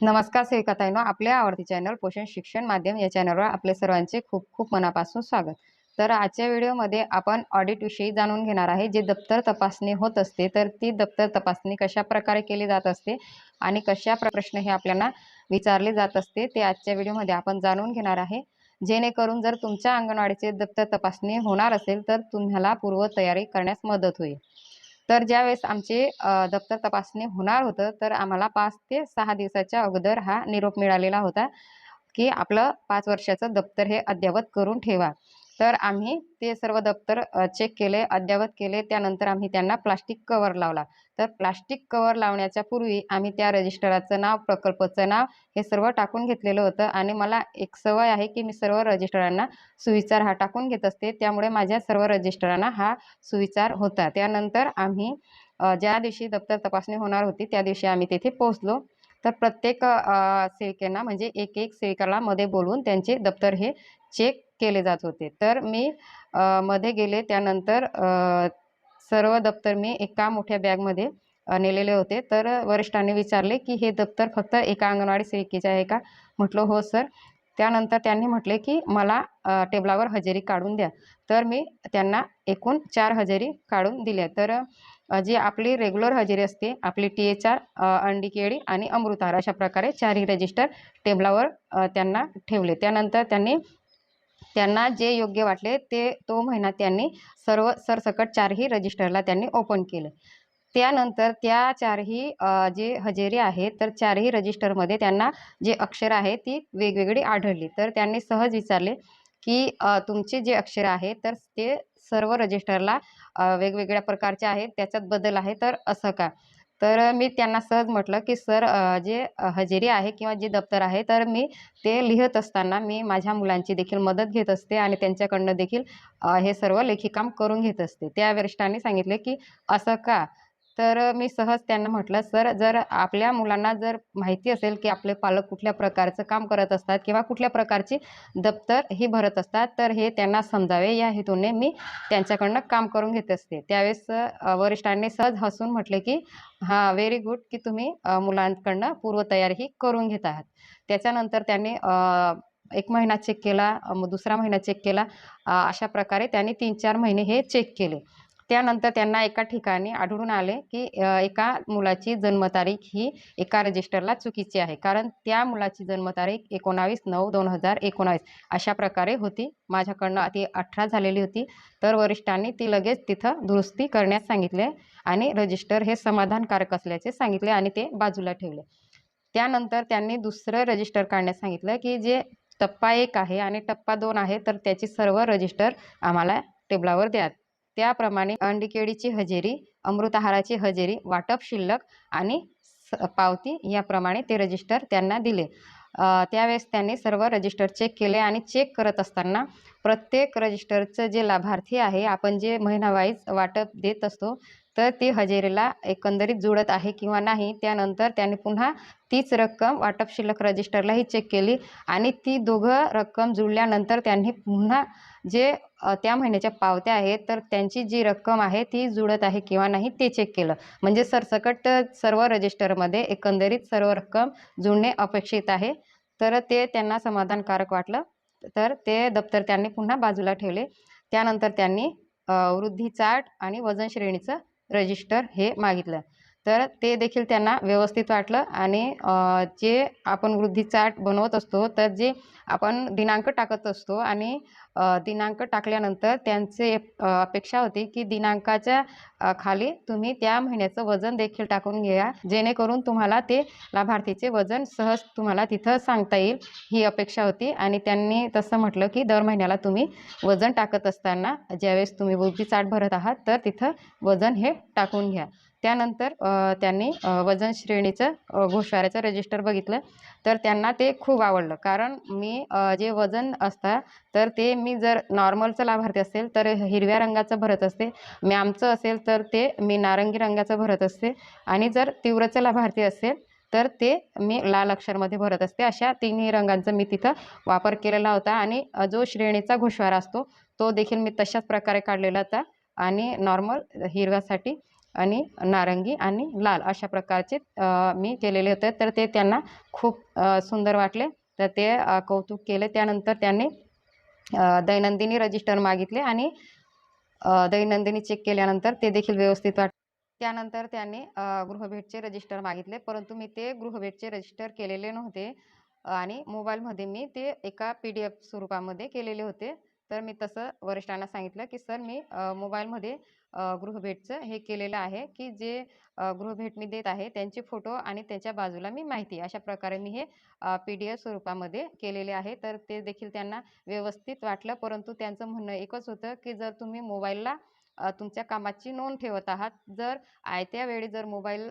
नमस्कार सेविकाताईंनो आपल्या आवडती चॅनल पोषण शिक्षण माध्यम या चॅनलवर आपले सर्वांचे खूप खूप मनापासून स्वागत. तर आजच्या व्हिडिओमध्ये आपण ऑडिटविषयी जाणून घेणार आहे. जे दप्तर तपासणी होत असते तर ती दप्तर तपासणी कशा प्रकारे केली जात असते आणि कशा प्रश्न हे आपल्याला विचारले जात असते ते आजच्या व्हिडिओमध्ये आपण जाणून घेणार आहे. जेणेकरून जर तुमच्या अंगणवाडीचे दप्तर तपासणी होणार असेल तर तुम्हाला पूर्वतयारी करण्यास मदत होईल. तर ज्यावेळेस आमचे दप्तर तपासणी होणार होतं तर आम्हाला पाच ते सहा दिवसाच्या अगोदर हा निरोप मिळालेला होता की आपलं पाच वर्षाचं दप्तर हे अद्ययावत करून ठेवा. तर आम्ही ते सर्व दप्तर चेक केले अद्ययावत केले. त्यानंतर आम्ही त्यांना प्लास्टिक कवर लावला. तर प्लास्टिक कवर लावण्याच्या पूर्वी आम्ही त्या रजिस्टराचं नाव प्रकल्पाचं नाव हे सर्व टाकून घेतलेलं होतं. आणि मला एक सवय आहे की मी सर्व रजिस्टरांना सुविचार हा टाकून घेत असते. त्यामुळे माझ्या सर्व रजिस्टरांना हा सुविचार होता. त्यानंतर आम्ही ज्या दिवशी दप्तर तपासणी होणार होती त्या दिवशी आम्ही तेथे पोहोचलो. तर प्रत्येक सेविकेना म्हणजे एक एक सेविकाला मध्ये बोलवून त्यांचे दप्तर हे चेक केले जात होते. तर मी मध्ये गेले त्यानंतर सर्व दप्तर मी एका मोठ्या बॅगमध्ये नेलेले होते. तर वरिष्ठांनी विचारले की हे दप्तर फक्त एका अंगणवाडी सेविकेचे आहे का? म्हटलं हो सर. त्यानंतर त्यांनी म्हटले की मला टेबलावर हजेरी काढून द्या. तर मी त्यांना एकूण चार हजेरी काढून दिल्या. तर जी आपली रेग्युलर हजेरी असते आपली टी एच आर अंडी केळी आणि अमृतहार अशा प्रकारे चारही रजिस्टर टेबलावर त्यांना ठेवले. त्यानंतर त्यांनी त्यांना जे योग्य वाटले ते तो महिना त्यांनी सर्व सरसकट चारही रजिस्टरला त्यांनी ओपन केले. त्यानंतर त्या चारही जे हजेरी आहे तर चारही रजिस्टरमध्ये त्यांना जे अक्षर आहे ती वेगवेगळी आढळली. तर त्यांनी सहज विचारले की तुमचे जे अक्षर आहे तर ते सर्व रजिस्टरला वेगवेगळ्या प्रकारच्या आहेत त्याच्यात बदल आहे तर असं का? तर मी त्यांना सहज म्हटलं की सर जे हजेरी आहे किंवा जे दप्तर आहे तर मी ते लिहित असताना मी माझ्या मुलांची देखील मदत घेत असते आणि त्यांच्याकडनं देखील हे सर्व लेखीकाम करून घेत असते. त्या वरिष्ठांनी सांगितले की असं का? तर मी सहज त्यांना म्हटलं सर जर आपल्या मुलांना जर माहिती असेल की आपले पालक कुठल्या प्रकारचं काम करत असतात किंवा कुठल्या प्रकारची दप्तर ही भरत असतात तर हे त्यांना समजावे. या हेतूने मी त्यांच्याकडनं काम करून घेत असते. त्यावेळेस वरिष्ठांनी सहज हसून म्हटले की हां व्हेरी गुड की तुम्ही मुलांकडनं पूर्वतयारी ही करून घेत आहात. त्याच्यानंतर त्यांनी एक महिना चेक केला दुसरा महिना चेक केला. अशा प्रकारे त्यांनी तीन चार महिने हे चेक केले. त्यानंतर त्यांना एका ठिकाणी आढळून आले की एका मुलाची जन्मतारीख ही एका रजिस्टरला चुकीची आहे. कारण त्या मुलाची जन्मतारीख एकोणावीस नऊ दोन हजार एकोणावीस अशा प्रकारे होती. माझ्याकडनं ती अठरा झालेली होती. तर वरिष्ठांनी ती लगेच तिथं दुरुस्ती करण्यास सांगितले आणि रजिस्टर हे समाधानकारक असल्याचे सांगितले आणि ते बाजूला ठेवले. त्यानंतर त्यांनी दुसरं रजिस्टर काढण्यास सांगितलं की जे टप्पा एक आहे आणि टप्पा दोन आहे तर त्याची सर्व रजिस्टर आम्हाला टेबलावर द्या. त्याप्रमाणे अंडी केळीची हजेरी अमृताहाराची हजेरी वाटप शिल्लक आणि स- पावती याप्रमाणे ते रजिस्टर त्यांना दिले. त्यावेळेस त्यांनी सर्व रजिस्टर चेक केले आणि चेक करत असताना प्रत्येक रजिस्टरचं जे लाभार्थी आहे आपण जे महिनावाईज वाटप देत असतो तर ती हजेरीला एकंदरीत जुळत आहे किंवा नाही त्यानंतर त्यांनी पुन्हा तीच रक्कम वाटप शिल्लक रजिस्टरलाही चेक केली आणि ती दोघं रक्कम जुळल्यानंतर त्यांनी पुन्हा जे त्या महिन्याच्या पावत्या आहेत तर त्यांची जी रक्कम आहे ती जुळत आहे किंवा नाही ते चेक केलं. म्हणजे सरसकट सर्व रजिस्टरमध्ये एकंदरीत सर्व रक्कम जुळणे अपेक्षित आहे. तर ते त्यांना समाधानकारक वाटलं. तर ते दप्तर त्यांनी पुन्हा बाजूला ठेवले. त्यानंतर त्यांनी वृद्धी चाट आणि वजन श्रेणीचं रजिस्टर हे मागितलं. तर ते देखील त्यांना व्यवस्थित वाटलं आणि जे आपण वृद्धी चार्ट बनवत असतो तर जे आपण दिनांक टाकत असतो आणि दिनांक टाकल्यानंतर त्यांचे अपेक्षा होती की दिनांकाच्या खाली तुम्ही त्या महिन्याचं वजन देखील टाकून घ्या जेणेकरून तुम्हाला ते लाभार्थीचे वजन सहज तुम्हाला तिथं सांगता येईल ही अपेक्षा होती. आणि त्यांनी तसं म्हटलं की दर महिन्याला तुम्ही वजन टाकत असताना ज्यावेळेस तुम्ही वृद्धी चाट भरत आहात तर तिथं वजन हे टाकून घ्या. त्यानंतर त्यांनी वजन श्रेणीचं घोषवाऱ्याचं रजिस्टर बघितलं. तर त्यांना ते खूप आवडलं. कारण मी जे वजन असतं तर ते मी जर नॉर्मलचं लाभार्थी असेल तर हिरव्या रंगाचं भरत असते. मॅमचं असेल तर ते मी नारंगी रंगाचं भरत असते. आणि जर तीव्रचं लाभार्थी असेल तर ते मी लाल अक्षरमध्ये भरत असते. अशा तिन्ही रंगांचा मी तिथं वापर केलेला होता. आणि जो श्रेणीचा घोषवारा असतो तो देखील मी तशाच प्रकारे काढलेला होता. आणि नॉर्मल हिरव्यासाठी आणि नारंगी आणि लाल अशा प्रकारचे मी केलेले होते. तर ते त्यांना खूप सुंदर वाटले. तर ते कौतुक केले. त्यानंतर त्यांनी दैनंदिनी रजिस्टर मागितले आणि दैनंदिनी चेक केल्यानंतर ते देखील व्यवस्थित वाट त्यानंतर त्यांनी गृहभेटचे रजिस्टर मागितले. परंतु मी ते गृहभेटचे रजिस्टर केलेले नव्हते आणि मोबाईलमध्ये मी ते एका पी डी एफ स्वरूपामध्ये केलेले होते. तर मी तसं वरिष्ठांना सांगितलं की सर मी मोबाईलमध्ये गृहभेटचं हे केलेलं आहे की जे अ, गृहभेट मी देत आहे त्यांचे फोटो आणि त्याच्या बाजूला मी माहिती अशा प्रकारे मी हे पी डी एफ स्वरूपामध्ये केलेले आहे. तर ते देखील त्यांना व्यवस्थित वाटलं परंतु त्यांचं म्हणणं एकच होतं की जर तुम्ही मोबाईलला तुमच्या कामाची नोंद ठेवत आहात जर आयत्या वेळी जर मोबाईल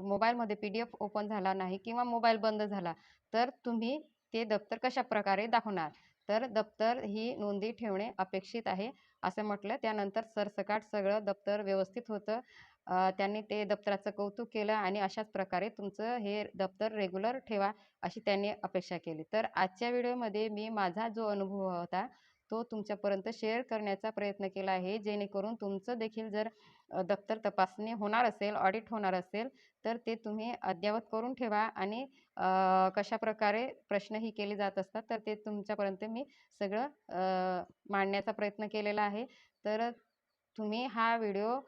मोबाईलमध्ये पी डी एफ ओपन झाला नाही किंवा मोबाईल बंद झाला तर तुम्ही ते दप्तर कशा प्रकारे दाखवणार? तर दप्तर ही नोंदी ठेवणे अपेक्षित आहे. असं म्हटलं. त्यानंतर सरसकाट सगळं दप्तर व्यवस्थित होतं. त्यांनी ते दप्तराचं कौतुक केलं आणि अशाच प्रकारे तुमचं हे दप्तर रेग्युलर ठेवा अशी त्यांनी अपेक्षा केली. तर आजच्या व्हिडिओमध्ये मी माझा जो अनुभव होता तो तुमच्यापर्यंत शेअर करण्याचा प्रयत्न केला आहे. जेणेकरून तुमचं देखील जर दफ्तर दप्तर तपासणी होणार असेल ऑडिट होणार असेल तर ते तुम्ही अद्ययावत करून ठेवा आणि कशा कशाप्रकारे प्रश्नही केले जात असतात तर ते तुमच्यापर्यंत मी सगळं मांडण्याचा प्रयत्न केलेला आहे. तर तुम्ही हा व्हिडिओ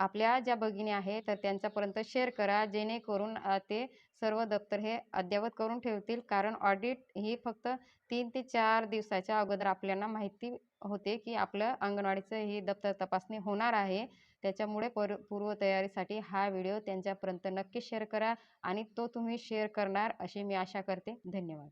आपल्या ज्या भगिनी आहेत तर त्यांच्यापर्यंत शेअर करा जेणेकरून ते सर्व दप्तर हे अद्ययावत करून ठेवतील. कारण ऑडिट ही फक्त तीन ते चार दिवसाच्या अगोदर आपल्याला माहिती होते की आपलं अंगणवाडीचं ही दप्तर तपासणी होणार आहे. त्याच्यामुळे पर पूर्वतयारीसाठी हा व्हिडिओ त्यांच्यापर्यंत नक्की शेअर करा आणि तो तुम्ही शेअर करणार अशी मी आशा करते. धन्यवाद.